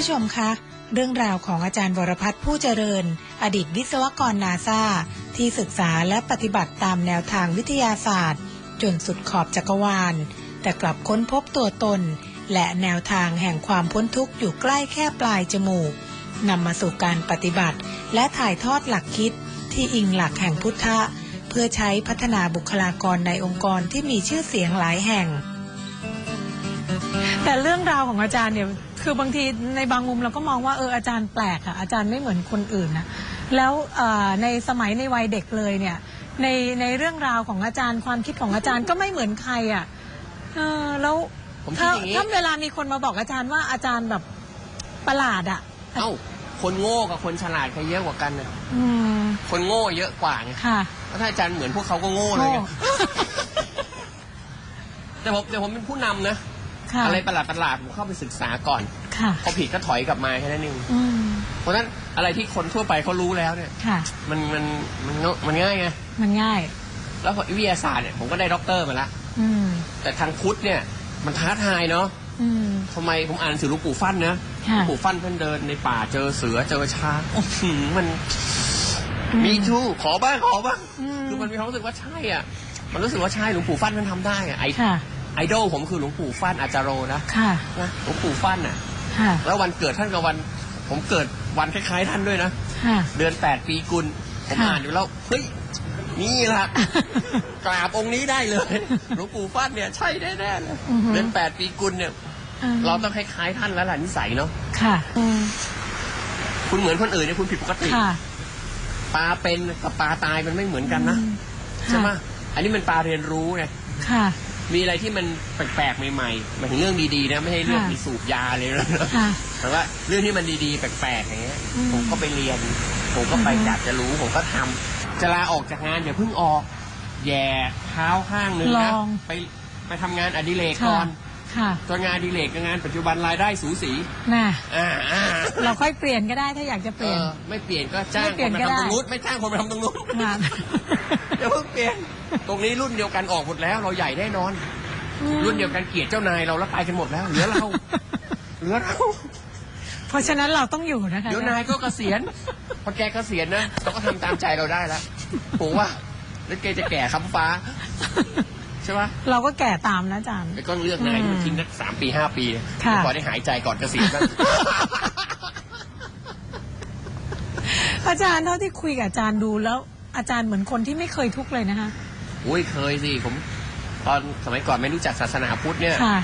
ผู้ชมคะ เรื่องราวของอาจารย์วรพัฒน์ผู้เจริญ อดีตวิศวกรนาซาที่ศึกษาและปฏิบัติตามแนวทางวิทยาศาสตร์ จนสุดขอบจักรวาล แต่กลับค้นพบตัวตน และแนวทางแห่งความพ้นทุกข์อยู่ใกล้แค่ปลายจมูกนำมาสู่การปฏิบัติ และถ่ายทอดหลักคิดที่อิงหลักแห่งพุทธะ เพื่อใช้พัฒนาบุคลากรในองค์กรที่มีชื่อเสียงหลายแห่ง แต่เรื่องราวของอาจารย์เนี่ย คือบางทีในบางมุมเราก็มองว่าเอออาจารย์แปลกอะอาจารย์ไม่เหมือนคนอื่นนะแล้วเอ่อในสมัยในวัยเด็กเลยเนี่ยในในเรื่องราวของอาจารย์ความคิดของอาจารย์ก็ไม่เหมือนใครอะเออแล้วผมคิดถ้าอย่างนี้ถ้าเวลามีคนมาบอกอาจารย์ว่าอาจารย์แบบประหลาดอะเอ้าคนโง่กับคนฉลาดใครเยอะกว่ากันน่ะอืมคนโง่เยอะกว่าไงค่ะแล้วถ้าอาจารย์เหมือนพวกเขาก็โง่เลยไงโง่แต่ผมแต่ผมเป็นผู้นำนะ ค่ะ อะไรประหลาดประหลาดๆผมเข้าไปศึกษาก่อน ค่ะพอผิดก็ถอยกลับมาแค่นั้นเองอืมเพราะฉะนั้นอะไรที่คนทั่วไปเขารู้แล้วเนี่ย ค่ะ มันมันมันมันง่ายไง มันง่าย แล้ววิทยาศาสตร์เนี่ยผมก็ได้ด็อกเตอร์มาละ อืม แต่ทางพุทธเนี่ยมันท้าทายเนาะอืม ทำไมผมอ่านหนังสือหลูกปู่ฟั่นนะหค่ะลวงปู่ฟั่นท่านเดินในป่าเจอเสือเจอช้างอื้อหือมันอืมมีทูขอบ้างขอบ้างอืม คือมันมีความรู้สึกว่าใช่อะ มันรู้สึกว่าใช่หลวงปู่ฟั่นท่านทำได้อะไอค่ะ ไอดอลผมคือหลวงปู่ฟั่นอาจารโรนะค่ะ นะหลวงปู่ฟั่นอะ ค่ะ แล้ววันเกิดท่านกับวัน ผมเกิดวันคล้ายๆท่านด้วยนะ ค่ะ เดือนแปดปีกุล ผมค่ะ อ่านอยู่แล้ว เฮ้ย นี่ล่ะกราบองค์นี้ได้เลย หลวงปู่ฟั่นเนี่ย ใช่แน่ๆเลยอือฮึเดือนแปดปีกุลเนี่ย เราต้องคล้ายๆท่านแล้วล่ะนิสัยเนาะ ค่ะอืมคุณเหมือนคนอื่นเนี่ยคุณผิดปกติ ค่ะปลาเป็นกับปลาตายมันไม่เหมือนกันนะ อืมใช่ไหมค่ะอันนี้มันปลาเรียนรู้ไง ค่ะ มีอะไรที่มันแปลกๆใหม่ๆหมายถึงเรื่องดีๆนะไม่ใช่เรื่องค่ะที่สูบยาเลยนะค่ะ แต่ว่าเรื่องที่มันดีๆ แปลกๆอย่างเงี้ย อืม ผมก็ไปเรียน ผมก็ไปอือฮึอยากจะรู้ผมก็ทำจะลาออกจากงานอย่าเพิ่งออก แย่เท้าข้างหนึ่งลนะองไปไปทำงานอดิเรกค่ะก่อน ค่ะ จนงานอดิเรกกับงานปัจจุบันรายได้สูสีน่ะอ่าอ่าเราค่อยเปลี่ยนก็ได้ถ้าอยากจะเปเอลี่ยน อไม่เปลี่ยนก็จ้างไม่เปลี่คยนนไปก็ได้ ทำตรงนู้นไม่จ้างคนไปทำตรงนู้นค่ะเดี๋ยวเพิ่งเปลี่ยนตรงนี้รุ่นเดียวกันออกหมดแล้ว เราใหญ่แน่นอน รุ่นเดียวกันเกลียดเจ้านายเราแล้วไปกันหมดแล้วเหลือเราเหลือเรา เพราะฉะนั้นเราต้องอยู่นะคะเดี๋ยวนายก็เกษียณ พอแกเกษียณนะเราก็ทำตามใจเราได้แล้วผมว่าแล้วแกจะแก่คำฟ้า ใช่ปะเราก็แก่ตามนะอาจารย์ไอ้ก็เลือกนายที่มันทิ้งนักสามปีห้าปีค่ะ พอได้หายใจก่อนเกษียณบ้าง อาจารย์เท่าที่คุยกับอาจารย์ดูแล้ว อาจารย์เหมือนคนที่ไม่เคยทุกข์เลยนะคะอุ้ยเคยสิผม ตอนสมัยก่อนไม่รู้จักศาสนาพุทธเนี่ย ค่ะ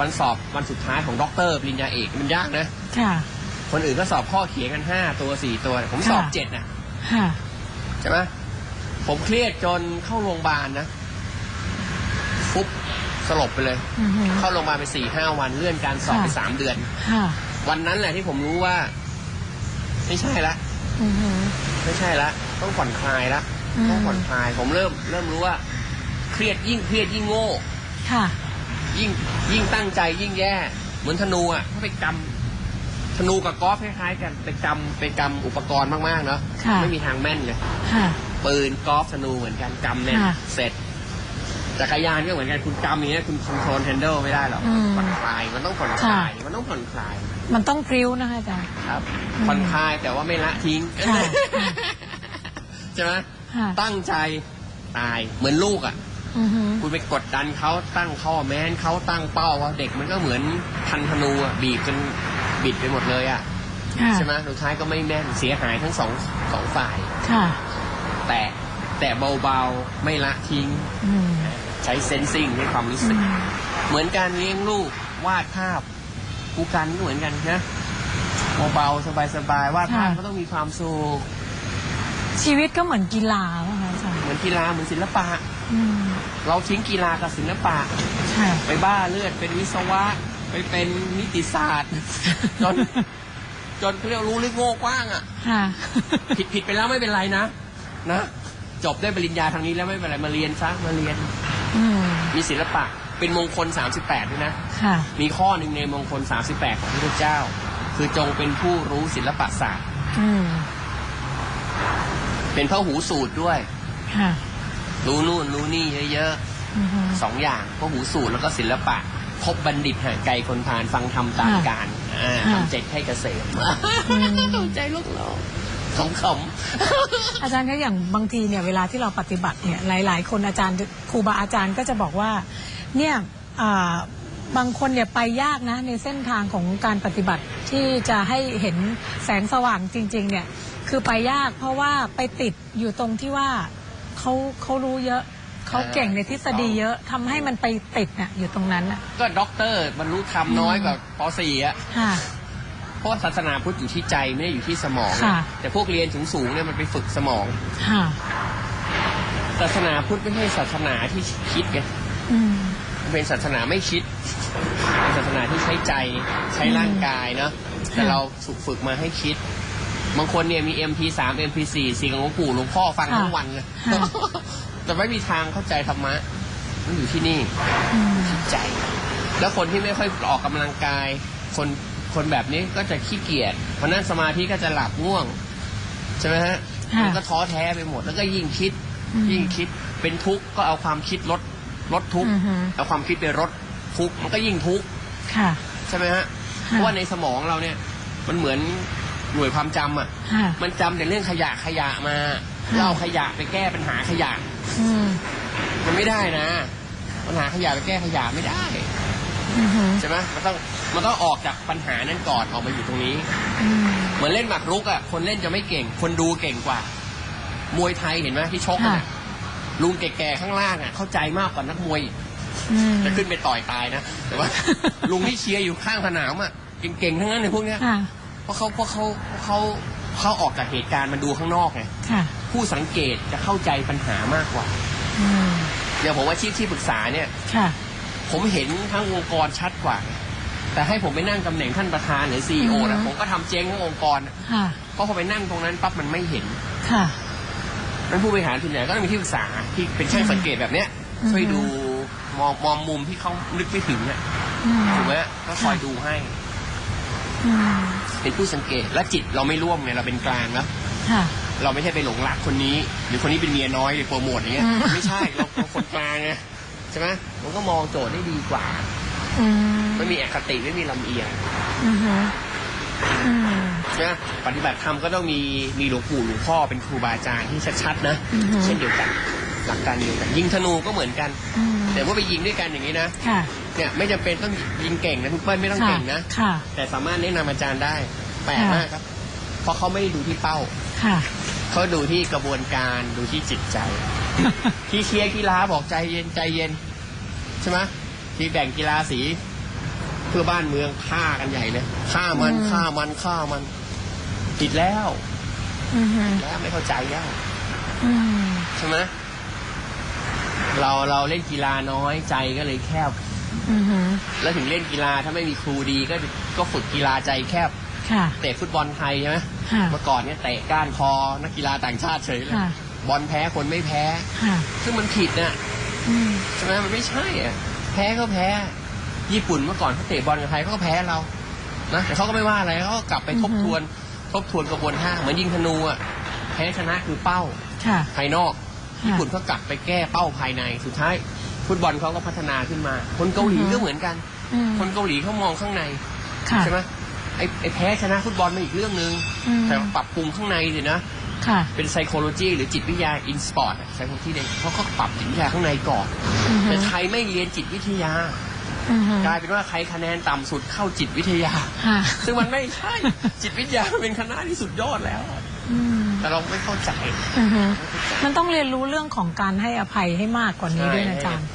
วันสอบวันสุดท้ายของด็อกเตอร์ปริญญาเอกมันยากนะ ค่ะ คนอื่นก็สอบข้อเขียนกันห้าตัวสี่ตัว ผมสอบค่ะ เจ็ดนะค่ะ ใช่ไหมผมเครียดจนเข้าโรงพยาบาลนะ ฟุบสลบไปเลย อือหือเข้าโรงพยาบาลไปสี่ห้าวันเลื่อนการสอบไปค่ะ สามเดือน ค่ะวันนั้นแหละที่ผมรู้ว่า ไม่ใช่ละ อือหือไม่ใช่ละ ต้องผ่อนคลายละอืม ต้องผ่อนคลาย ผมเริ่มเริ่มรู้ว่า เครียดยิ่งเครียดยิ่งโง่ ค่ะ ยิ่งยิ่งตั้งใจยิ่งแย่ เหมือนธนูอะถ้าไปกำธนูกับกอล์ฟคล้ายๆกันไปกำไปกำอุปกรณ์มากๆเนาะค่ะ ไม่มีทางแม่นเลยค่ะ ปืนกอล์ฟธนูเหมือนกันกำแม่นค่ะ เสร็จ จักรยานก็เหมือนกันคุณกำอย่างเงี้ยคุณคอนโทรลแฮนเดิลไม่ได้หรอกอืมผ่อนคลายมันต้องผ่อนคลายมันต้องผ่อนคลายมันต้องพริ้วนะคะอาจารย์ ครับอืมผ่อนคลายแต่ว่าไม่ละทิ้งค่ะ ใช่ไหมค่ะตั้งใจตายเหมือนลูกอะ อือหือ คุณไปกดดันเขาตั้งข้อแม้นเขาตั้งเป้าว่าเด็กมันก็เหมือนพันธนูอะบีบจนบิดไปหมดเลยอะค่ะ ใช่ไหมสุดท้ายก็ไม่แม่นเสียหายทั้งสองสองฝ่าย ค่ะ แต่แต่เบาๆไม่ละทิ้ง อืม ใช้เซนซิงในความรู้อืสึกมเหมือนการเลี้ยงลูกวาดภาพกูกันก็เหมือนกันนะเบาๆสบายๆวาดภาพก็ต้องมีความสุขชีวิตก็เหมือนกีฬาป่ะคะอาจารย์เหมือนกีฬาเหมือนศิลปะอืมเราทิ้งกีฬากับศิลปะค่ะไปบ้าเลือดเป็นวิศวะ ไปเป็นนิติศาสตร์จนจนเขาเรียกรู้ลึกโง่กว้างอะค่ะผิดผิดไปแล้วไม่เป็นไรนะนะจบได้ปริญญาทางนี้แล้วไม่เป็นไรมาเรียนซะมาเรียน อืมมีศิลปะเป็นมงคล 38ด้วยนะ ค่ะ มีข้อหนึ่งในมงคล 38 ของพระพุทธเจ้า คือจงเป็นผู้รู้ศิลปศาสตร์ อืมเป็นพระหูสูตรด้วย ค่ะรู้นู่นรู้นี่เยอะอือหือๆสองอย่างพระหูสูตรแล้วก็ศิลปะพบบัณฑิตห่างไกลคนผ่านฟังทำตามค่ะการอ่าค่ะทำเจ็ดให้เกษม อืม ใจลูกเรา ขำๆอาจารย์ก็อย่างบางทีเนี่ยเวลาที่เราปฏิบัติเนี่ยหลาย ๆ คนอาจารย์ครูบาอาจารย์ก็จะบอกว่าเนี่ยอ่าบางคนเนี่ยไปยากนะในเส้นทางของการปฏิบัติที่จะให้เห็นแสงสว่างจริง ๆ เนี่ยคือไปยากเพราะว่าไปติดอยู่ตรงที่ว่าเขาเขารู้เยอะเขาเก่งในทฤษฎีเยอะทำให้มันไปติดน่ะอยู่ตรงนั้นน่ะก็ด็อกเตอร์บรรลุธรรมน้อยกว่าป .4 อะค่ะ เพราะว่าศาสนาพุทธอยู่ที่ใจไม่ได้อยู่ที่สมอง ค่ะ แต่พวกเรียนสูงๆเนี่ยมันไปฝึกสมอง ค่ะ ศาสนาพุทธไม่ใช่ศาสนาที่คิดไงอืม มันเป็นศาสนาไม่คิดเป็นศาสนาที่ใช้ใจใช้ร่างกายเนาะแต่ค่ะ เราฝึกฝึกมาให้คิด บางคนเนี่ยมี MP3 MP4 เสียงหลวงปู่หลวงพ่อฟังทั้งวันเลยค่ะแต่ไม่มีทางเข้าใจธรรมะมันอยู่ที่นี่ อืม ใจ แล้วคนที่ไม่ค่อยออกกำลังกาย คน คนแบบนี้ก็จะขี้เกียจเพราะนั่นสมาธิก็จะหลับง่วง ใช่ไหมฮะค่ะมันก็ท้อแท้ไปหมด แล้วก็ยิ่งคิด อืมยิ่งคิดเป็นทุกข์ก็เอาความคิดลดลดทุกข์อือฮึ เอาความคิดไปลดทุกข์มันก็ยิ่งทุกข์ค่ะ ใช่ไหมฮะเพราะว่าในสมองเราเนี่ย มันเหมือนหน่วยความจำอะ ค่ะ มันจำแต่เรื่องขยะขยะมาค่ะ เราเอาขยะไปแก้ปัญหาขยะ อืมมันไม่ได้นะ ปัญหาขยะไปแก้ขยะไม่ได้ อือหือใช่ไหมมันต้องมันต้องออกจากปัญหานั้นก่อนออกมาอยู่ตรงนี้ อืม เหมือนเล่นหมากรุกอะคนเล่นจะไม่เก่ง คนดูเก่งกว่า มวยไทยเห็นไหมที่ชกกันค่ะอะลุงแก่ๆข้างล่างอะเข้าใจมากกว่านักมวยอีกอืม จะขึ้นไปต่อยตายนะแต่ว่า ลุงที่เชียร์อยู่ข้างสนามอะเก่งๆทั้งนั้นเลยพวกเนี้ยค่ะ เพราะเขาเพราะเขาเพราะเขาเขาออกจากเหตุการณ์มันดูข้างนอกไงค่ะ ผู้สังเกตจะเข้าใจปัญหามากกว่าอืม อย่างผมว่าชีพที่ปรึกษาเนี่ย ค่ะ ผมเห็นทั้งองค์กรชัดกว่า แต่ให้ผมไปนั่งตำแหน่งท่านประธานหรือซีออืนะมผมก็ทำเจ๊งทั้งองค์กรอะค่ะ เพราะพอไปนั่งตรงนั้นปั๊บมันไม่เห็นค่ะ นั้นผู้บริหารส่วนใหญ่ก็ต้องมีที่ปรึกษาที่เป็นช่างสังเกตแบบเนี้ยอืม ช่วยดูมองมองมุมที่เขานึกไม่ถึงอะอืมถูกไหมก็คอยดูให้อืมเป็นผู้สังเกตและจิตเราไม่ร่วมไงเราเป็นกลางนะ ค่ะ เราไม่ใช่ไปหลงรักคนนี้ หรือคนนี้เป็นเมียน้อยหรือโปรโมทอย่างเงี้ยอืม ไม่ใช่เราเราคนกลางไง ใช่ไหมมันก็มองโจทย์ได้ดีกว่าอืมไม่มีอคติไม่มีลำเอียงอือหืออืมนะปฏิบัติธรรมก็ต้องมีมีหลวงปู่หลวงพ่อเป็นครูบาอาจารย์ที่ชัดๆนะอือฮึ เช่นเดียวกันหลักการเดียวกันยิงธนูก็เหมือนกัน อืมแต่ว่าไปยิงด้วยกันอย่างนี้นะค่ะเนี่ยไม่จำเป็นต้องยิงเก่งนะคุณเปิ้ลไม่ต้องค่ะเก่งนะ ค่ะ แต่สามารถแนะนำอาจารย์ได้แปลกค่ะ มากครับ เพราะเขาไม่ได้ดูที่เป้าค่ะ เขาดูที่กระบวนการดูที่จิตใจ ที่เชียร์กีฬาบอกใจเย็นใจเย็น ใช่ไหมที่แบ่งกีฬาสี เพื่อบ้านเมืองฆ่ากันใหญ่เลยฆ่ามันอืมฆ่ามันฆ่ามันผิดแล้วอือหือแล้วไม่เข้าใจแล้วอืมใช่ไหมเราเราเล่นกีฬาน้อยใจก็เลยแคบอือหือแล้วถึงเล่นกีฬาถ้าไม่มีครูดีก็ก็ฝึกกีฬาใจแคบค่ะเตะฟุตบอลไทยใช่ไหมค่ะเมื่อก่อนเนี่ยเตะก้านคอนักกีฬาต่างชาติเฉยเลยค่ะ บอลแพ้คนไม่แพ้ ค่ะ ซึ่งมันผิดน่ะอืม ใช่ไหมมันไม่ใช่อะแพ้ก็แพ้ ญี่ปุ่นเมื่อก่อนเขาเตะบอลกับไทยเขาก็แพ้เรานะแต่เขาก็ไม่ว่าอะไรเขาก็กลับไปทบทวน ทบทวนกระบวนท่าเหมือนยิงธนูอะแพ้ชนะคือเป้าค่ะ ภายนอก ญี่ปุ่นเขากลับไปแก้เป้าภายในสุดท้าย ฟุตบอลเขาก็พัฒนาขึ้นมา คนเกาหลีอือฮึ ก็เหมือนกัน อืมคนเกาหลีเขามองข้างในค่ะใช่ไหมไอ้ไอ้แพ้ชนะฟุตบอลมาอีกเรื่องหนึ่งอืมแต่ปรับปรุงข้างในสินะ ค่ะเป็น psychology หรือจิตวิทยา in sport อะใช้คำที่เด็กเขาก็ปรับจิตวิทยาข้างในก่อน อือหืแต่อไทยไม่เรียนจิตวิทยา อือหือกลายเป็นว่าใครคะแนนต่ำสุดเข้าจิตวิทยา ค่ะ ซึ่งมันไม่ใช่ จิตวิทยามันเป็นคณะที่สุดยอดแล้ว อืมแต่เราไม่เข้าใจอือหือมันต้องเรียนรู้เรื่องของการให้อภัยให้มากกว่านี้ด้วยนะอาจารย์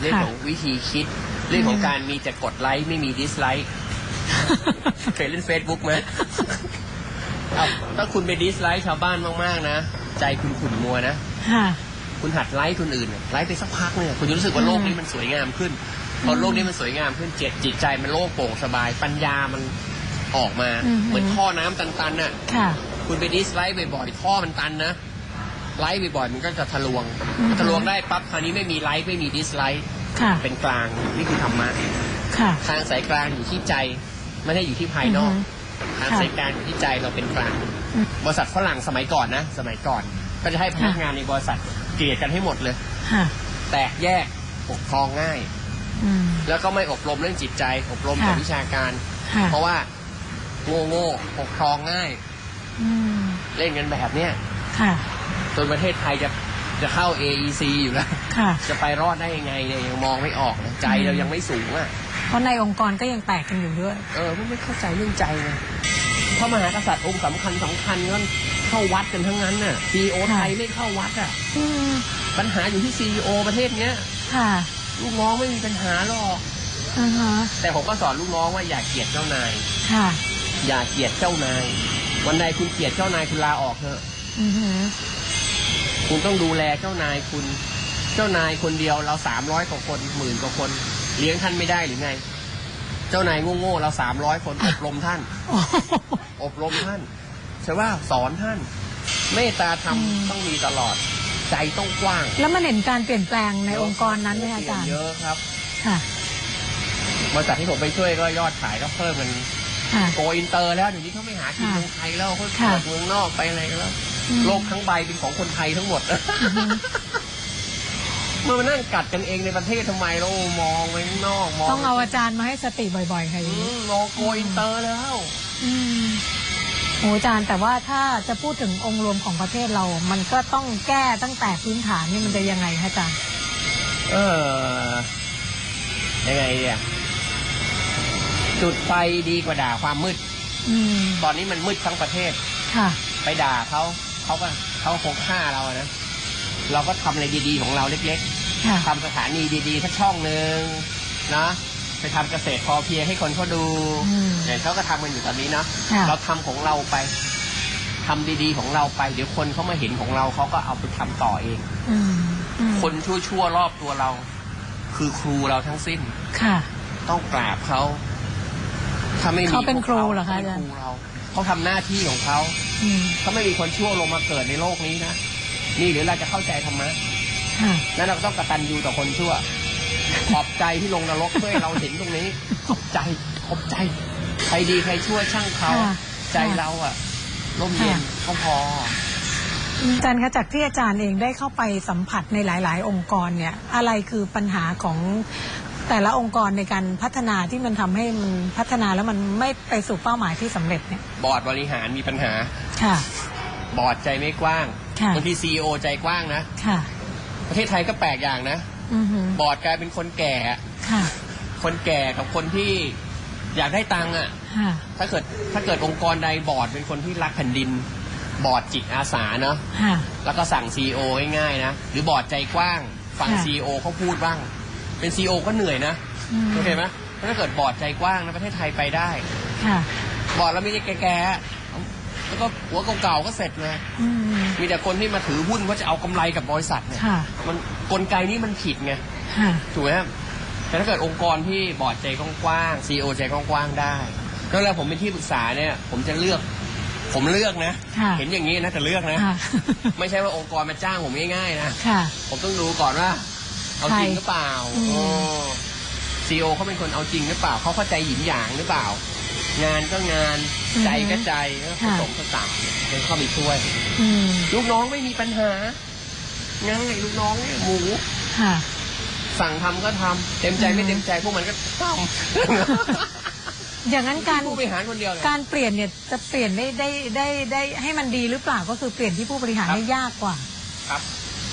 เรื่องของวิธีคิด เรื่องของการมีแต่กดไลค์ไม่มีดิสไลค์ เคยเล่นเฟซบุ๊กไหม เอาถ้าคุณไปดิสไลค์ชาวบ้านมากๆนะ ใจคุณขุ่นมัวนะ ค่ะ คุณหัดไลค์คนอื่นน่ะไลค์ไปสักพักเนี่ยคุณจะรู้สึกว่าโลกนี้มันสวยงามขึ้น พอโลกนี้มันสวยงามขึ้นเจตจิตใจมันโล่งโปร่งสบาย ปัญญามันออกมา อือหือ เหมือนท่อน้ำตันๆน่ะ ค่ะ คุณไปดิสไลค์บ่อยๆท่อมันตันนะ ไลค์บ่อยๆมันก็จะทะลวง อือหือ ทะลวงได้ปั๊บคราวนี้ไม่มีไลค์ไม่มีดิสไลค์ค่ะ เป็นกลางนี่คือธรรมะค่ะ ทางสายกลางอยู่ที่ใจไม่ได้อยู่ที่ภายนอก อือหื อทางค่ะสายกลางอยู่ที่ใจเราเป็นกลางอืมบริษัทฝรั่งสมัยก่อนนะ สมัยก่อน ก็จะให้พนักงานในบริษัทเกลียดกันให้หมดเลยค่ะแตกแยกปกครองง่ายอืมแล้วก็ไม่อบรมเรื่องจิตใจ อบรมแต่ค่ะวิชาการค่ะเพราะว่าโง่โง่ปกครองง่ายอืมเล่นกันแบบเนี้ยค่ะจนประเทศไทยจะจะเข้า AEC อยู่แล้วค่ะจะไปรอดได้ยังไงเนี่ยยังมองไม่ออกเลยใจเรายังไม่สูงอะ เพราะในองค์กรก็ยังแตกกันอยู่ด้วย เออไม่เข้าใจเรื่องใจไงพระมหากษัตริย์องค์สำคัญสำคัญก็เข้าวัดกันทั้งนั้นน่ะซีโอค่ะไทยไม่เข้าวัดอะอืมปัญหาอยู่ที่ซีโอประเทศเนี้ยค่ะ ลูกน้องไม่มีปัญหาหรอกอือฮะแต่ผมก็สอนลูกน้องว่าอย่าเกลียดเจ้านายค่ะ อย่าเกลียดเจ้านาย วันใดคุณเกลียดเจ้านายคุณลาออกเถอะอือฮึคุณต้องดูแลเจ้านายคุณ เจ้านายคนเดียวเราสามร้อยกว่าคนหมื่นกว่าคน เลี้ยงท่านไม่ได้หรือไง เจ้านายโง่ๆเราสามร้อยคนอบรมท่านโอ้โหอบรมท่านใช่ว่าสอนท่าน เมตตาธรรมอืมต้องมีตลอด ใจต้องกว้าง แล้วมันเห็นการเปลี่ยนแปลงในองค์กรนั้นไหมอาจารย์เยอะครับ ค่ะบริษัทที่ผมไปช่วยก็ยอดขายก็เพิ่มมันค่ะโกอินเตอร์แล้วเดี๋ยวนี้เขาไม่หากินค่ะเมืองไทยแล้วเขาค่ะเปิดเมืองนอกไปอะไรกันแล้วอืมโลกทั้งใบเป็นของคนไทยทั้งหมดอือฮึเมื่อมานั่งกัดกันเองในประเทศทำไมเรามองไปข้างนอกมองต้องเอาอาจารย์มาให้สติบ่อยๆค่ะออืย่างนี้มมองโกอินเตอร์แล้ว อืมโอ้อาจารย์แต่ว่าถ้าจะพูดถึงองค์รวมของประเทศเรา มันก็ต้องแก้ตั้งแต่พื้นฐานนี่มันจะยังไงคะอาจารย์ เออยังไงเนี่ยจุดไฟดีกว่าด่าความมืด อืม ตอนนี้มันมืดทั้งประเทศ ค่ะ ไปด่าเขาเขาก็เขาคงฆ่าเราอะนะ เราก็ทำอะไรดีๆของเราเล็กค่ะ ๆทำสถานีดีๆสักช่องหนึ่งนะไปทำเกษตรพอเพียงให้คนเขาดูอืม เนี่ยเขาก็ทำกันอยู่ตอนนี้นะค่ะ เราทำของเราไปทำดีๆของเราไป เดี๋ยวคนเขามาเห็นของเราเขาก็เอาไปทำต่อเอง อืมอืมคนชั่วๆรอบตัวเรา คือครูเราทั้งสิ้น ค่ะ ต้องกราบเขาถ้าไม่มีเขาเป็นพวกครูเหรอคะขาเป็นอาจารย์ครูเราเขาทำหน้าที่ของเขาอืมถ้าไม่มีคนชั่วลงมาเกิดในโลกนี้นะ นี่หรือเราจะเข้าใจธรรมะค่ะนั้นเราก็ต้องกตัญญูต่อคนชั่ว ขอบใจที่ลงนรกเพื่อให้เราเห็นตรงนี้ ขอบใจ ขอบใจ ใครดีใครชั่วช่างเขา ค่ะใจเราอะร่มเย็นเขาพอ อาจารย์คะจากที่อาจารย์เองได้เข้าไปสัมผัสในหลาย ๆ องค์กรเนี่ย อะไรคือปัญหาของแต่ละองค์กรในการพัฒนาที่มันทำให้มันพัฒนาแล้วมันไม่ไปสู่เป้าหมายที่สำเร็จเนี่ยบอร์ดบริหารมีปัญหา ค่ะ บอร์ดใจไม่กว้างค่ะ บางทีซีอใจกว้างนะ ค่ะ ประเทศไทยก็แปลกอย่างนะอือหือบอร์ดกลายเป็นคนแก่อะค่ะ คนแก่กับคนที่อยากได้ตังค์อะค่ะ ถ้าเกิดถ้าเกิดองค์กรใดบอร์ดเป็นคนที่รักแผ่นดิน บอร์ดจิตอาสาเนาะค่ะแล้วก็สั่งซีอง่ายๆนะ หรือบอร์ดใจกว้าง ฟังค่ะซีอเขาพูดบ้าง เป็นซีอก็เหนื่อยนะอืมโอเคไหมถ้าเกิดบอร์ดใจกว้างนะประเทศไทยไปได้ ค่ะ บอร์ดแล้วไม่ใช่แก่ๆ แล้วก็หัวเก่าๆก็เสร็จเลย อืม มีแต่คนที่มาถือหุ้นว่าจะเอากำไรกับบริษัทเนี่ยค่ะ มันกลไกนี้มันผิดไงค่ะ ถูกไหมครับแต่ถ้าเกิดองค์กรที่บอร์ดใจกว้างๆซีอใจกว้างๆได้แล้วเวลาผมเป็นที่ปรึกษาเนี่ย ผมจะเลือก ผมเลือกนะ ค่ะ เห็นอย่างนี้นะแต่เลือกนะ ค่ะ ไม่ใช่ว่าองค์กรมาจ้างผมง่ายๆนะ ค่ะ ผมต้องดูก่อนว่า เอาจริงหรือเปล่าอืม ซีโอเขาเป็นคนเอาจริงหรือเปล่า เขาเข้าใจหยินหยางหรือเปล่า งานก็งานอือฮึใจก็ใจก็ผค่ะ สมผสานเป็นเข้าไปช่วย อืมลูกน้องไม่มีปัญหาง่ายลูกน้องเนี่ยหมู ค่ะ สั่งทำก็ทำเต็มใจอือฮึไม่เต็มใจพวกมันก็ทอย่างนั้นำการผู้บริหารคนเดียวเลยการเปลี่ยนเนี่ยจะเปลี่ยนได้ได้ได้ได้ให้มันดีหรือเปล่าก็คือเปลี่ยนที่ผู้บริหารครับได้ยากกว่า ครับ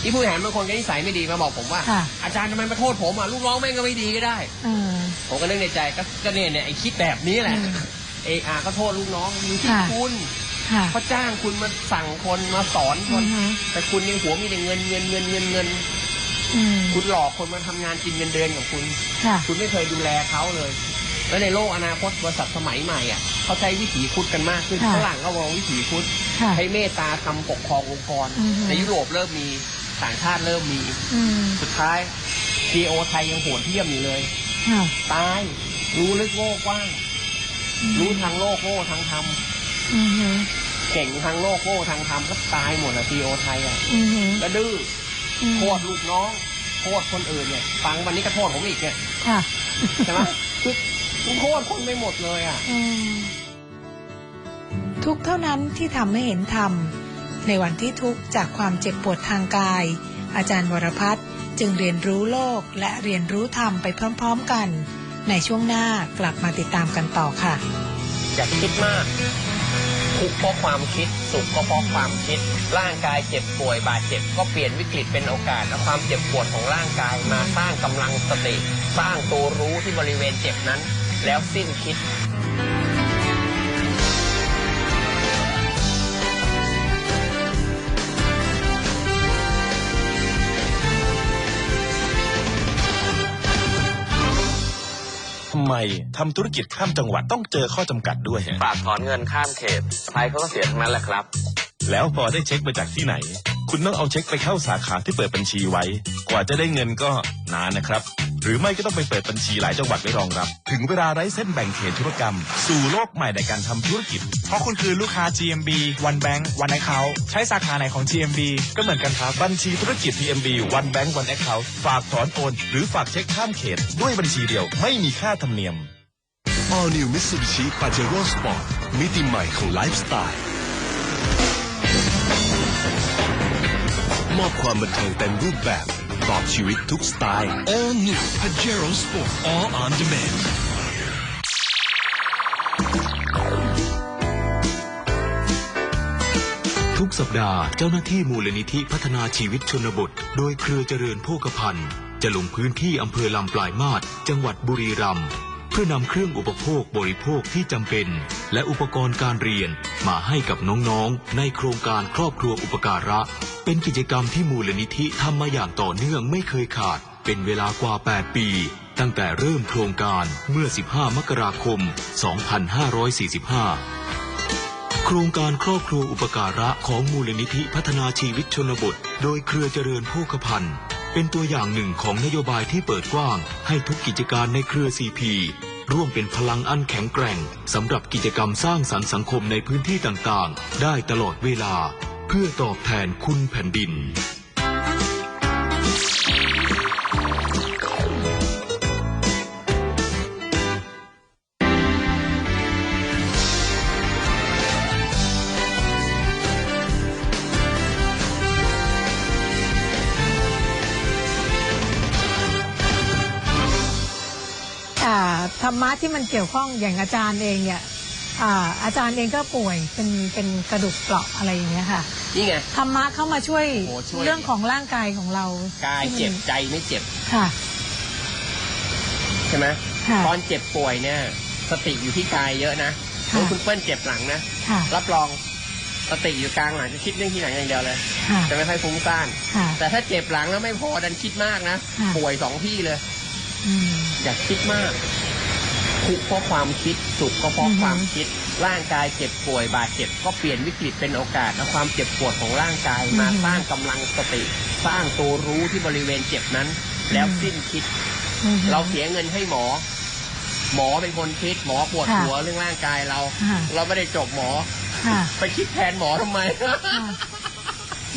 ที่ผู้บริหารบางคนก็นิสัยไม่ดีมาบอกผมว่า ค่ะ อาจารย์ทำไมมาโทษผมอะลูกน้องแม่งก็ไม่ดีก็ได้ เออ ผมก็นึกในใจก็ก็เนี่ยเนี่ยไอ้คิดแบบนี้แหละอืมเออาก็โทษลูกน้องอยู่ที่ค่ะ คุณค่ะเขาจ้างคุณมาสั่งคนมาสอนคอืน อฮึแต่คุณยังหัวมีแต่เงินเงินเงินเงินเงิน อืมคุณหลอกคนมาทำงานกินเงินเดือนกับคุณ ค่ะ คุณไม่เคยดูแลเขาเลย แล้วในโลกอนาคตบริษัทสมัยใหม่อะเขาใช้วิถีพุทธกันมากขึ้นค่ะ ฝรั่งก็มองวิถีพุทธค่ะ ใช้เมตตาทำปกครององค์กร อือฮึ ในยุโรปเริ่มมี ต่างชาติเริ่มมี อืมสุดท้ายซีโอไทยยังโหดเที่ยมอยู่เลย ค่ะ ตาย รู้ลึกโง่กว้าง รู้ทางโลกโง่ทางธรรม อือฮึเก่งทางโลกโง่ทางธรรมก็ตายหมดอะซีโอไทยอะอือฮึแล้วดื้ออืมโทษลูกน้องโทษคนอื่นเนี่ย ฟังวันนี้ก็โทษผมอีกเนี่ย ค่ะ ใช่ไหมคือมันโทษคนไปหมดเลยอะอืมทุกข์เท่านั้นที่ทำให้เห็นธรรม ในวันที่ทุกข์จากความเจ็บปวดทางกาย อาจารย์วรพัฒน์จึงเรียนรู้โลกและเรียนรู้ธรรมไปพร้อมๆกัน ในช่วงหน้ากลับมาติดตามกันต่อค่ะ อย่าคิดมาก ทุกข์เพราะความคิด สุขก็เพราะความคิด ร่างกายเจ็บป่วยบาดเจ็บก็เปลี่ยนวิกฤตเป็นโอกาสและความเจ็บปวดของร่างกายมาสร้างกำลังสติ สร้างตัวรู้ที่บริเวณเจ็บนั้น แล้วสิ้นคิด ไมทำธุรกิจข้ามจังหวัดต้องเจอข้อจำกัดด้วยฮะฝากถอนเงินข้ามเขตใครเขาก็เสียทั้งนั้นแหละครับ แล้วพอได้เช็คมาจากที่ไหน คุณต้องเอาเช็คไปเข้าสาขาที่เปิดบัญชีไว้ กว่าจะได้เงินก็นานนะครับ หรือไม่ก็ต้องไปเปิดบัญชีหลายจังหวัดไว้รองรับ ถึงเวลาไร้เส้นแบ่งเขตธุรกรรม สู่โลกใหม่ในการทำธุรกิจ เพราะคุณคือลูกค้า GMB One Bank One Account ใช้สาขาไหนของ GMB ก็เหมือนกันครับ บัญชีธุรกิจ PMB One Bank One Account ฝากถอนโอน หรือฝากเช็คข้ามเขต ด้วยบัญชีเดียวไม่มีค่าธรรมเนียม All New Mitsubishi Pajero Sport มิติใหม่ของไลฟ์สไตล์มอบความบันเทิงเต็มรูปแบบ ตอบชีวิตทุกสไตล์ All New Pajero Sport All on Demand ทุกสัปดาห์เจ้าหน้าที่มูลนิธิพัฒนาชีวิตชนบท โดยเครือเจริญโภคภัณฑ์ จะลงพื้นที่อำเภอลำปลายมาศจังหวัดบุรีรัมย์ เพื่อนำเครื่องอุปโภคบริโภคที่จำเป็น และอุปกรณ์การเรียนมาให้กับน้องๆ ในโครงการครอบครัวอุปการะ เป็นกิจกรรมที่มูลนิธิทำมาอย่างต่อเนื่องไม่เคยขาด เป็นเวลากว่า 8 ปี ตั้งแต่เริ่มโครงการเมื่อ 15 มกราคม 2545โครงการครอบครัวอุปการะของมูลนิธิพัฒนาชีวิตชนบท โดยเครือเจริญโภคภัณฑ์ เป็นตัวอย่างหนึ่งของนโยบายที่เปิดกว้าง ให้ทุกกิจการในเครือซีพีร่วมเป็นพลังอันแข็งแกร่งสำหรับกิจกรรมสร้างสรรค์สังคมในพื้นที่ต่างๆ ได้ตลอดเวลา เพื่อตอบแทนคุณแผ่นดิน รรมะที่มันเกี่ยวข้องอย่างอาจารย์เองเนี่ยอ่าอาจารย์เองก็ป่วยเป็นเป็นกระดูกเปราะอะไรอย่างเงี้ยค่ะนี่ไง ธรรมะเข้ามาช่วยโอ้ช่วย เรื่องของร่างกายของเรากายที่มันเจ็บใจไม่เจ็บค่ะ ใช่ไหมค่ะ ตอนเจ็บป่วยเนี่ย สติอยู่ที่กายเยอะนะค่ะถ้าคุณเปิ้ลเจ็บหลังนะ ค่ะรับรองสติอยู่กลางหลังจะคิดเรื่องที่ไหนอย่างเดียวเลย ค่ะจะไม่ค่อยฟุ้งซ่าน ค่ะ แต่ถ้าเจ็บหลังแล้วไม่พอดันคิดมากนะ ค่ะ ป่วยสองที่เลย อืม อย่าคิดมาก ทุกข์เพราะความคิดสุขก็เพราะอือฮึความคิด ร่างกายเจ็บป่วยบาดเจ็บ ก็เปลี่ยนวิกฤตเป็นโอกาสและความเจ็บปวดของร่างกายมาสร้างกำลังสติ สร้างตัวรู้ที่บริเวณเจ็บนั้น แล้วสิ้นคิดอืมเราเสียเงินให้หมอ หมอเป็นคนคิดหมอปวดค่ะหัวเรื่องร่างกายเราค่ะเราไม่ได้จบหมอค่ะไปคิดแทนหมอทำไมค่ะ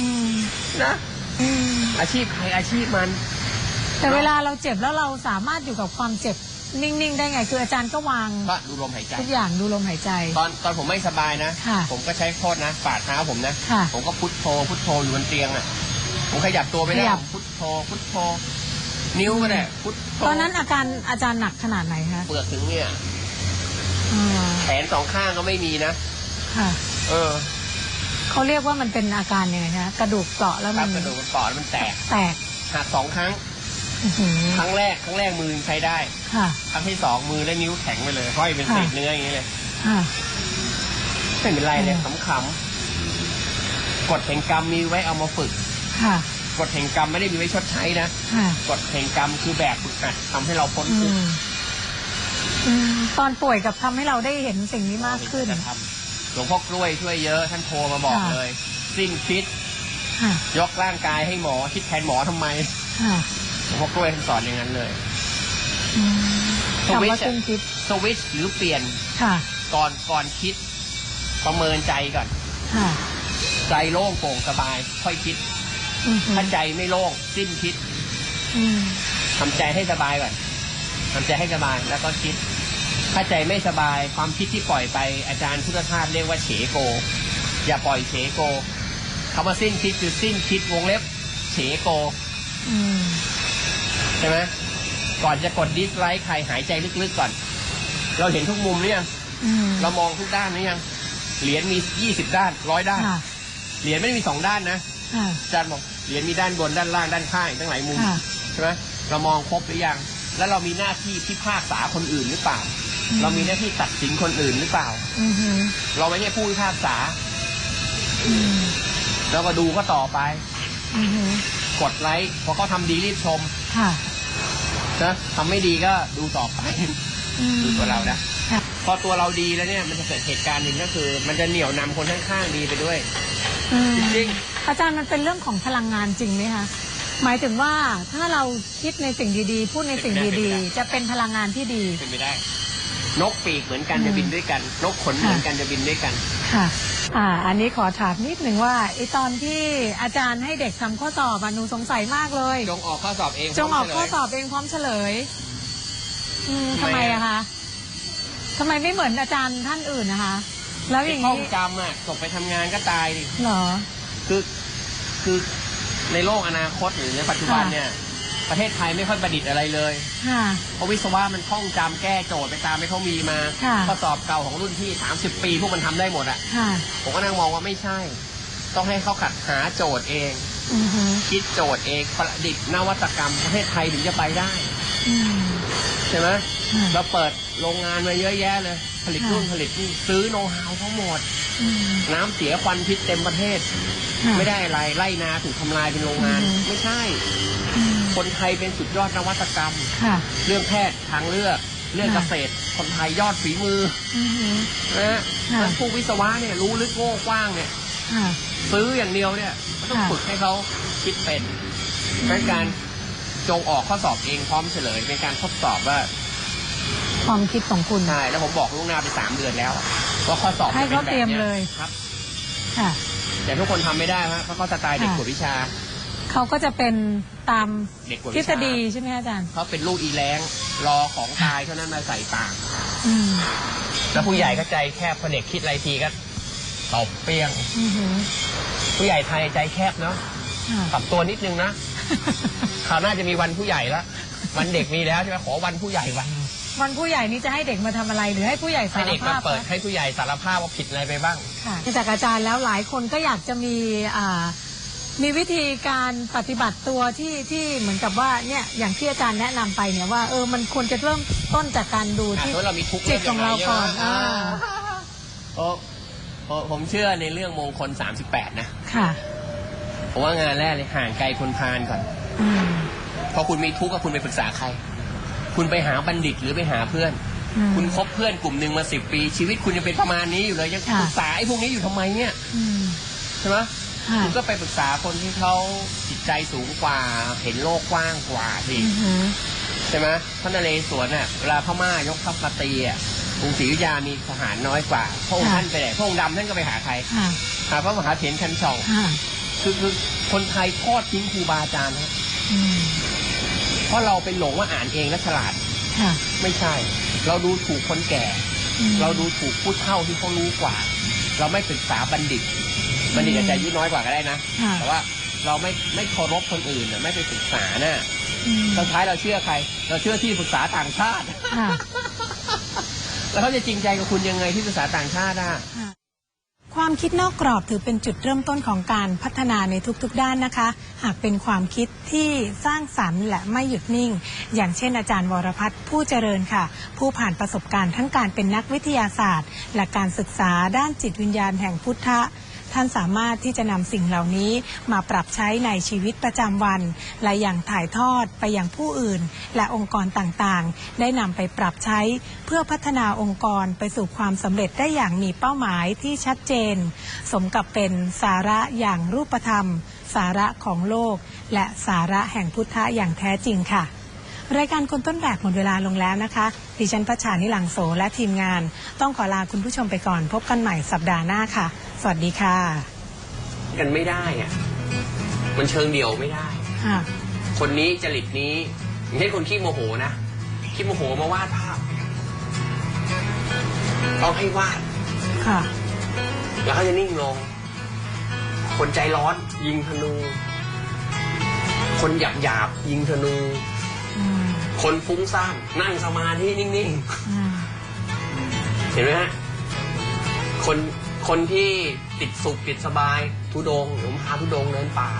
อืมนะอืมอาชีพใครอาชีพมัน แต่เวลาเราเจ็บแล้วเราสามารถอยู่กับความเจ็บ นิ่ง ๆ ได้ไง คืออาจารย์ก็วาง ก็ดูลมหายใจ ทุกอย่างดูลมหายใจ ตอนตอนผมไม่สบายนะ ค่ะผมก็ใช้โทษนะฝ่าเท้าผมนะ ค่ะผมก็พุทโธพุทโธอยู่บนเตียงอะ ผมขยับตัวไม่ได้ขยับผมพุทโธพุทโธ นิ้วก็ได้พุทโธตอนนั้นอาการอาจารย์หนักขนาดไหนคะเปลือกถึงเนี่ย อ่าแขนสองข้างก็ไม่มีนะ ค่ะเออเขาเรียกว่ามันเป็นอาการยังไงคะกระดูกเปราะแล้วคมัรับนกระดูกมันปอดมันแตกแตกหักสองครั้งอื้อหือ ครั้งแรกครั้งแรกมือยังใช้ได้ ค่ะ ครั้งที่สองมือและนิ้วแข็งไปเลยห้อยเป็นค่ะเศษเนื้ออย่างนี้เลยค่ะไม่เป็นไรเลยอืมขำๆกฎแห่งกรรมมีไว้เอามาฝึก ค่ะ กฎแห่งกรรมไม่ได้มีไว้ชดใช้นะค่ะกฎแห่งกรรมคือแบบฝึกหัดทำให้เราพ้นอืทุกข์มอืมตอนป่วยกับทำให้เราได้เห็นสิ่งนี้มากขึ้น จะทำหลวงพ่อกล้วยช่วยเยอะท่านโทรมาบอกค่ะ เลย สิ้นคิดค่ะ ยกร่างกายให้หมอคิดแทนหมอทำไม ค่ะ หลวงพ่อกล้วยท่านสอนอย่างนั้นเลยอืมสวิคำตว่าช์ขึ้นคิดสวิตช์หรือเปลี่ยนค่ะ ก่อนก่อนคิด ประเมินใจก่อน ค่ะ ใจโล่งโปร่งสบาย ค่อยคิดอือหือถ้าใจไม่โล่งสิ้นคิดอืมทำใจให้สบายก่อนทำใจให้สบายแล้วก็คิด ถ้าใจไม่สบายความคิดที่ปล่อยไปอาจารย์พุทธทาสเรียกว่าเฉโก อย่าปล่อยเฉโกคำว่าสิ้นคิดคือสิ้นคิดวงเล็บเฉโกอืม ใช่ไหมก่อนจะกดดิสไลค์ใครหายใจลึกๆก่อน เราเห็นทุกมุมหรือยังอืมเรามองทุกด้านหรือยังเหรียญมียี่สิบด้านร้อยด้านค่ะเหรียญไม่ได้มีสองด้านนะค่ะอาจารย์บอกเหรียญมีด้านบนด้านล่างด้านข้างอีกตั้งหลายมุมค่ะใช่ไหมเรามองครบหรือยัง แล้วเรามีหน้าที่พิพากษาคนอื่นหรือเปล่า เรามีหน้าที่ตัดสินคนอื่นหรือเปล่าอือหือเราไม่ใช่ผู้พิพากษาอืมแล้วก็ดูก็ต่อไปอือหือกดไลค์พอเขาทำดีรีบชมค่ะ นะทำไม่ดีก็ดูต่อไปอืม ดูตัวเรานะค่ะ พอตัวเราดีแล้วเนี่ยมันจะเกิดเหตุการณ์หนึ่งก็คือ มันจะเหนี่ยวนำคนข้างๆดีไปด้วย อืมจริงอาจารย์มันเป็นเรื่องของพลังงานจริงไหมคะหมายถึงว่าถ้าเราคิดในสิ่งดีๆ พูดในสิ่งดีๆ จะเป็นพลังงานที่ดีเป็นไปได้ นกปีกเหมือนกันอืมจะบินด้วยกัน นกขนเหมือนกันจะบินด้วยกัน ค่ะอ่าอันนี้ขอถามนิดหนึ่งว่าไอตอนที่อาจารย์ให้เด็กทำข้อสอบอะหนูสงสัยมากเลย จงออกข้อสอบเองจงออกพร้ข้อมเฉลยสอบเองพร้อมเฉลยอืมทำทำไมไมอะอะคะทำไมไม่เหมือนอาจารย์ท่านอื่นนะคะ แล้วอไอ้ย่างท่องนี้จำอะส่งไปทำงานก็ตายดิ เหรอ คือคือในโลกอนาคตหรือในปัจจุบันค่ะเนี่ย ประเทศไทยไม่ค่อยประดิษฐ์อะไรเลย ค่ะ เพราะวิศวะมันท่องจำแก้โจทย์ไปตามที่เขามีมาค่ะ ข้อสอบเก่าของรุ่นพี่ 30 ปี พวกมันทำได้หมดอะค่ะผมก็นั่งมองว่าไม่ใช่ ต้องให้เขาขัดหาโจทย์เอง อือหือคิดโจทย์เองประดิษฐ์นวัตกรรมประเทศไทยถึงจะไปได้ อืมใช่ไหมค่ะเราเปิดโรงงานมาเยอะแยะเลยผลิตค่ะนู่นผลิตนี่ซื้อโน้ตฮาวทั้งหมด อืมน้ำเสียควันพิษเต็มประเทศ ค่ะ ไม่ได้อะไรไล่นาถูกทำลายเป็นโรงงาน อืม ไม่ใช่ อืม คนไทยเป็นสุดยอดนวัตกรรม ค่ะ เรื่องแพทย์ทางเลือกเรื่องค่ะเกษตร คนไทยยอดฝีมืออือหือ นะฮะค่ะแล้วผู้วิศวะเนี่ยรู้ลึกโง่กว้างเนี่ย ค่ะ ซื้ออย่างเดียวเนี่ยมันต้องค่ะ ฝึกให้เขาคิดเป็นเป็นการจงออกข้อสอบเองพร้อมเฉลยเป็นการทดสอบว่าความคิดของคุณ ใช่แล้วผมบอกล่วงหน้าไปสามเดือนแล้วว่าข้อสอบให้จะป็นเขาแบบเตรียมนี้เลย ครับ ค่ะ แต่ทุกคนทำไม่ได้ฮะเพราะเขาสไตล์เด็กค่ะ กวดวิชา เขาก็จะเป็นตามเด็กกวดทวิฤชาษฎีใช่ไหมคะอาจารย์ เขาเป็นลูกอีแรงรอของตายเท่านั้นมาใส่ปากอืมแล้วผู้ใหญ่ก็ใจแคบพอเด็กคิดอะไรทีก็ตบเปี้ยง อือหือผู้ใหญ่ไทยใจแคบเนาะค่ะ ปรับตัวนิดนึงนะคราวหน้าจะมีวันผู้ใหญ่ละวันเด็กมีแล้วใช่ไหมขอวันผู้ใหญ่วันวันผู้ใหญ่นี้จะให้เด็กมาทำอะไรหรือให้ผู้ใหญ่ให้สารเด็กมาภาพเปิดคะให้ผู้ใหญ่สารภาพว่าผิดอะไรไปบ้าง ค่ะจากอาจารย์แล้วหลายคนก็อยากจะมีอ่า มีวิธีการปฏิบัติตัวที่ที่เหมือนกับว่าเนี่ยอย่างที่อาจารย์แนะนำไปเนี่ยว่าเออมันควรจะเริ่มต้นจากการดูอะที่สมมติเรามีทุกข์จิตของเราก่อนใช่ไหมอ่าโอ้โอ้ผมเชื่อในเรื่องมงคล 38 นะค่ะผมว่างานแรกเลยห่างไกลคนพาลก่อน อืมพอคุณมีทุกข์ก็คุณไปปรึกษาใคร คุณไปหาบัณฑิตหรือไปหาเพื่อน อืม คุณคบเพื่อนกลุ่มหนึ่งมาสิบปี ชีวิตคุณยังเป็นประมาณนี้อยู่เลยยังค่ะ ปรึกษาไอ้พวกนี้อยู่ทำไมเนี่ยอืม ใช่ไหม ค่ะคุณก็ไปปรึกษาคนที่เขาจิตใจสูงกว่า เห็นโลกกว้างกว่าสิอือหือ ใช่ไหมพระนเรศวรน่ะเวลาพม่ายกทัพมาตีอะกรุงศรีอยุธยามีทหารน้อยกว่าพระองค์ค่ะ ท่านไปไหนพระองค์ดำท่านก็ไปหาใครค่ะหาพระมหาเถรคันช่องค่ะคือคือคนไทยทอดทิ้งครูบาอาจารย์นะอืมเพราะเราไปหลงว่าอ่านเองแล้วฉลาดค่ะไม่ใช่ เราดูถูกคนแก่ อืมเราดูถูกผู้เฒ่าที่เขารู้กว่า เราไม่ศึกษาบัณฑิต บัณฑิตอาจจะอายุน้อยกว่าก็ได้นะ ค่ะแต่ว่าเราไม่ไม่เคารพคนอื่นน่ะไม่ไปศึกษาน่ะอืมสุดท้ายเราเชื่อใคร เราเชื่อที่ปรึกษาต่างชาติ ค่ะแล้วเขาจะจริงใจกับคุณยังไงที่ปรึกษาต่างชาติอะ ความคิดนอกกรอบถือเป็นจุดเริ่มต้นของการพัฒนาในทุกๆด้านนะคะ หากเป็นความคิดที่สร้างสรรค์และไม่หยุดนิ่ง อย่างเช่นอาจารย์วรพัฒน์ผู้เจริญค่ะ ผู้ผ่านประสบการณ์ทั้งการเป็นนักวิทยาศาสตร์ และการศึกษาด้านจิตวิญญาณแห่งพุทธะ ท่านสามารถที่จะนำสิ่งเหล่านี้มาปรับใช้ในชีวิตประจำวัน และอย่างถ่ายทอดไปยังผู้อื่น และองค์กรต่างๆ ได้นำไปปรับใช้ เพื่อพัฒนาองค์กรไปสู่ความสำเร็จได้อย่างมีเป้าหมายที่ชัดเจน สมกับเป็นสาระอย่างรูปธรรม สาระของโลก และสาระแห่งพุทธะอย่างแท้จริงค่ะรายการคนต้นแบบหมดเวลาลงแล้วนะคะ ดิฉันพัชชานิลังโสและทีมงาน ต้องขอลาคุณผู้ชมไปก่อนพบกันใหม่สัปดาห์หน้าค่ะ สวัสดีค่ะกันไม่ได้อะมันเชิงเดียวไม่ได้ ค่ะ คนนี้จริตนี้อย่างเช่นคนขี้โมโหนะขี้โมโหมาวาดภาพต้องให้วาด ค่ะ แล้วเขาจะนิ่งลง คนใจร้อนยิงธนู คนหยาบหยาบๆยิงธนู อืมคนฟุ้งซ่านนั่งสมาธินิ่งอืมๆเห็นไหมฮะ คน คนที่ติดสุขติดสบายทุดงผมพาทุดงเดินป่า